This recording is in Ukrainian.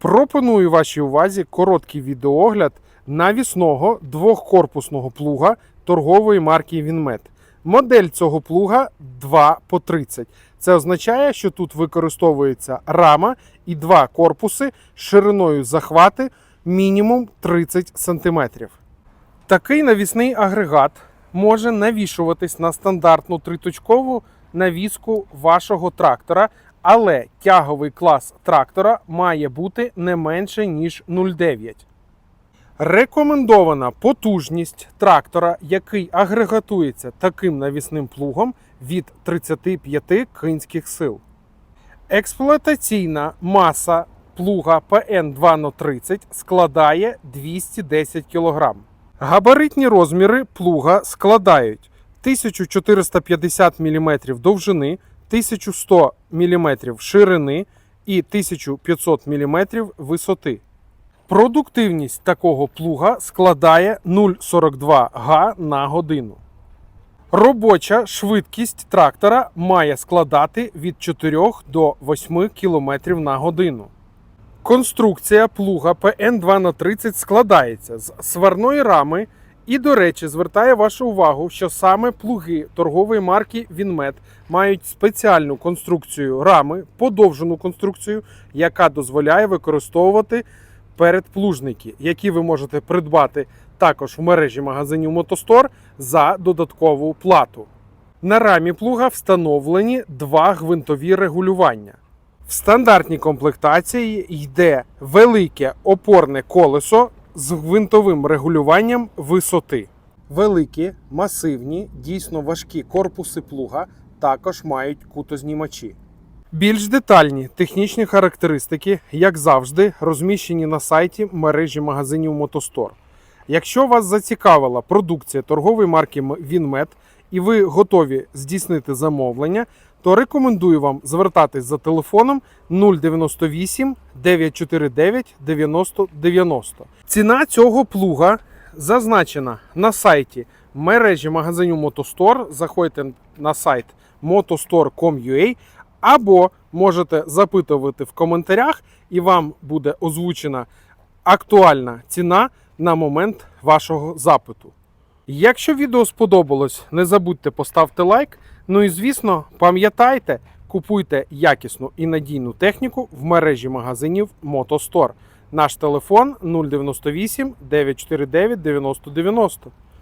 Пропоную вашій увазі короткий відеоогляд навісного двохкорпусного плуга торгової марки Вінмет. Модель цього плуга 2 по 30. Це означає, що тут використовується рама і два корпуси шириною захвати мінімум 30 см. Такий навісний агрегат може навішуватись на стандартну триточкову навіску вашого трактора, але тяговий клас трактора має бути не менше ніж 0,9. Рекомендована потужність трактора, який агрегатується таким навісним плугом від 35 кінських сил. Експлуатаційна маса плуга ПН2 складає 210 кг. Габаритні розміри плуга складають 1450 мм довжини, 1100 мм ширини і 1500 мм висоти. Продуктивність такого плуга складає 0,42 га на годину. Робоча швидкість трактора має складати від 4 до 8 км на годину. Конструкція плуга ПН2 на 30 складається з сварної рами і, до речі, звертає вашу увагу, що саме плуги торгової марки Вінмет мають спеціальну конструкцію рами, подовжену конструкцію, яка дозволяє використовувати передплужники, які ви можете придбати також в мережі магазинів Мотостор за додаткову плату. На рамі плуга встановлені два гвинтові регулювання. В стандартній комплектації йде велике опорне колесо з гвинтовим регулюванням висоти. Великі, масивні, дійсно важкі корпуси плуга також мають кутознімачі. Більш детальні технічні характеристики, як завжди, розміщені на сайті мережі магазинів Мотостор. Якщо вас зацікавила продукція торгової марки Вінмет і ви готові здійснити замовлення, то рекомендую вам звертатись за телефоном 098 949 90 90. Ціна цього плуга зазначена на сайті мережі магазинів Мотостор. Заходьте на сайт motostore.com.ua або можете запитувати в коментарях, і вам буде озвучена актуальна ціна на момент вашого запиту. Якщо відео сподобалось, не забудьте поставити лайк. Ну і звісно, пам'ятайте, купуйте якісну і надійну техніку в мережі магазинів Мотостор. Наш телефон 098 949 9090.